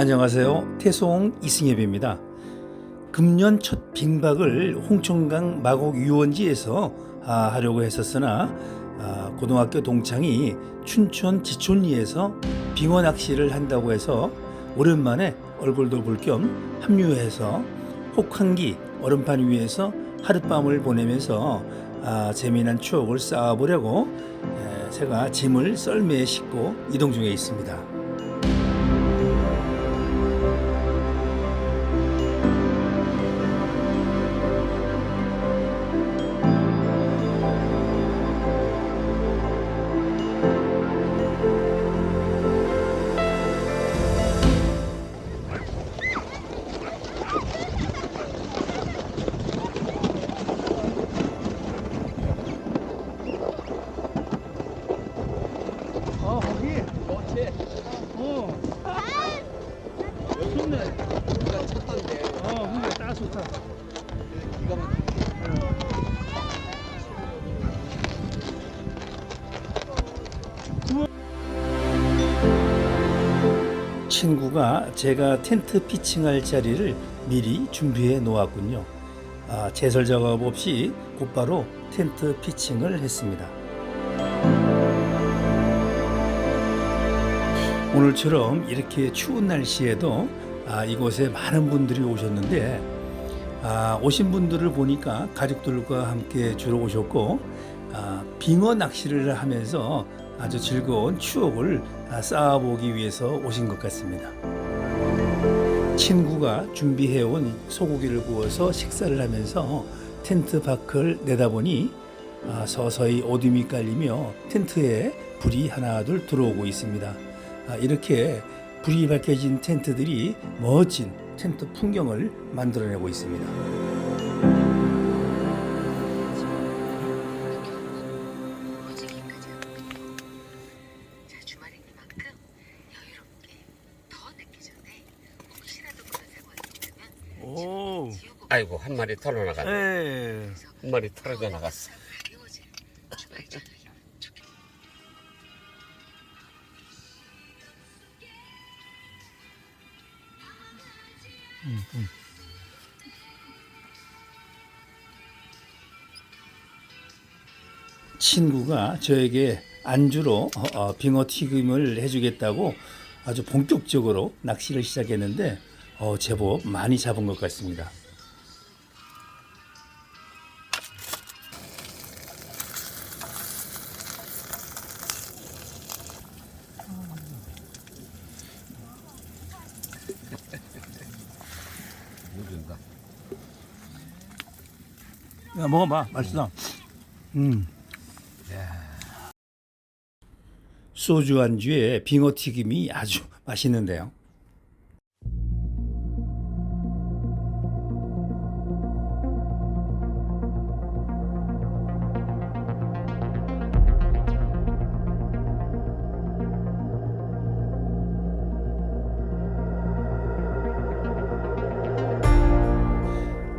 안녕하세요. 태송 이승엽입니다. 금년 첫 빙박을 홍천강 마곡 유원지에서 아, 하려고 했었으나 아, 고등학교 동창이 춘천 지촌리에서 빙어 낚시를 한다고 해서 오랜만에 얼굴도 볼 겸 합류해서 혹한기 얼음판 위에서 하룻밤을 보내면서 아, 재미난 추억을 쌓아보려고 에, 제가 짐을 썰매에 싣고 이동 중에 있습니다. 친구가 제가 텐트 피칭할 자리를 미리 준비해 놓았군요. 아, 제설 작업 없이 곧바로 텐트 피칭을 했습니다. 오늘처럼 이렇게 추운 날씨에도 아, 이곳에 많은 분들이 오셨는데 아, 오신 분들을 보니까 가족들과 함께 주로 오셨고 아, 빙어 낚시를 하면서 아주 즐거운 추억을 아, 쌓아보기 위해서 오신 것 같습니다. 친구가 준비해온 소고기를 구워서 식사를 하면서 텐트 밖을 내다보니 아, 서서히 어둠이 깔리며 텐트에 불이 하나둘 들어오고 있습니다. 아, 이렇게 불이 밝혀진 텐트들이 멋진 텐트 풍경을 만들어내고 있습니다. 아이고 한 마리 털어 나갔네 예. 한 마리 털어져 나갔어. 친구가 저에게 안주로 어, 어, 빙어 튀김을 해주겠다고 아주 본격적으로 낚시를 시작했는데 어, 제법 많이 잡은 것 같습니다. 야, 먹어봐. 맛있어. 음. 소주 안주에 빙어 튀김이 아주 맛있는데요.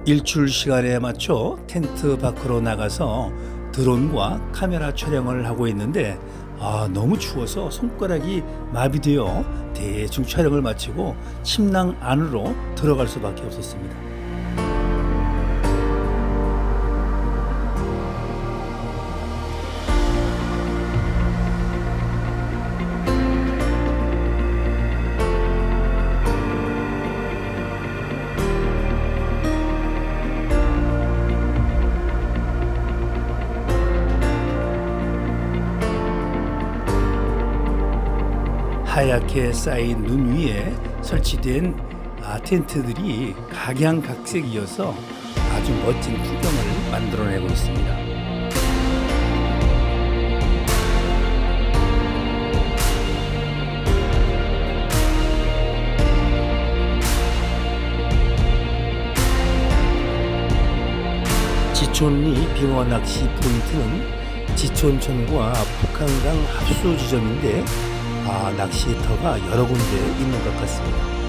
일출 시간에 맞춰 텐트 밖으로 나가서 드론과 카메라 촬영을 하고 있는데 아 너무 추워서 손가락이 마비되어 대충 촬영을 마치고 침낭 안으로 들어갈 수밖에 없었습니다. 하얗게 쌓인 눈 위에 설치된 아, 텐트들이 각양각색이어서 아주 멋진 풍경을 만들어내고 있습니다. 지촌리 빙어 낚시 포인트는 지촌천과 북한강 합수 지점인데 아, 낚시터가 여러 군데 있는 것 같습니다.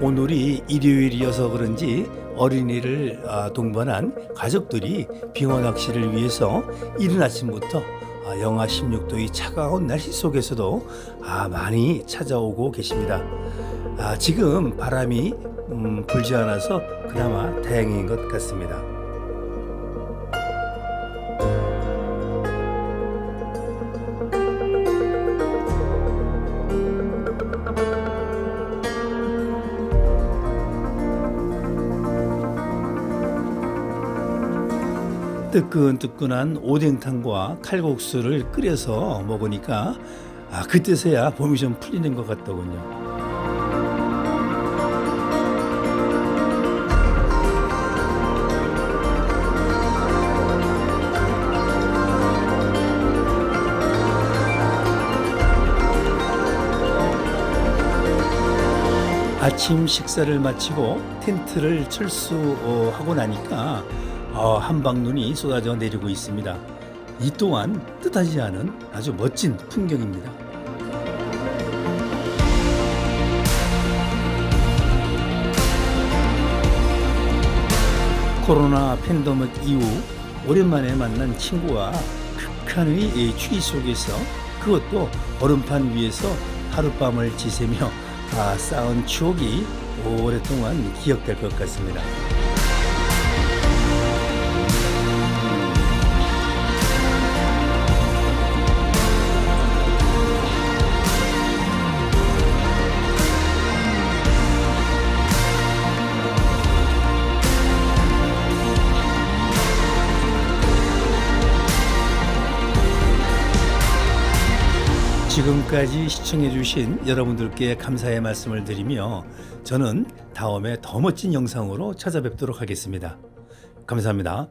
오늘이 일요일이어서 그런지 어린이를 아, 동반한 가족들이 빙어 낚시를 위해서 이른 아침부터 아, 영하 16도의 차가운 날씨 속에서도 아, 많이 찾아오고 계십니다. 아, 지금 바람이 음, 불지 않아서 그나마 다행인 것 같습니다. 뜨끈뜨끈한 오뎅탕과 칼국수를 끓여서 먹으니까 아, 그때서야 봄이 좀 풀리는 것 같더군요. 아침 식사를 마치고 텐트를 철수하고 나니까 어, 한방눈이 쏟아져 내리고 있습니다. 이 또한 뜻하지 않은 아주 멋진 풍경입니다. 코로나 팬데믹 이후 오랜만에 만난 친구와 극한의 추위 속에서 그것도 얼음판 위에서 하룻밤을 지새며 아, 쌓은 추억이 오랫동안 기억될 것 같습니다. 지금까지 시청해주신 여러분들께 감사의 말씀을 드리며 저는 다음에 더 멋진 영상으로 찾아뵙도록 하겠습니다. 감사합니다.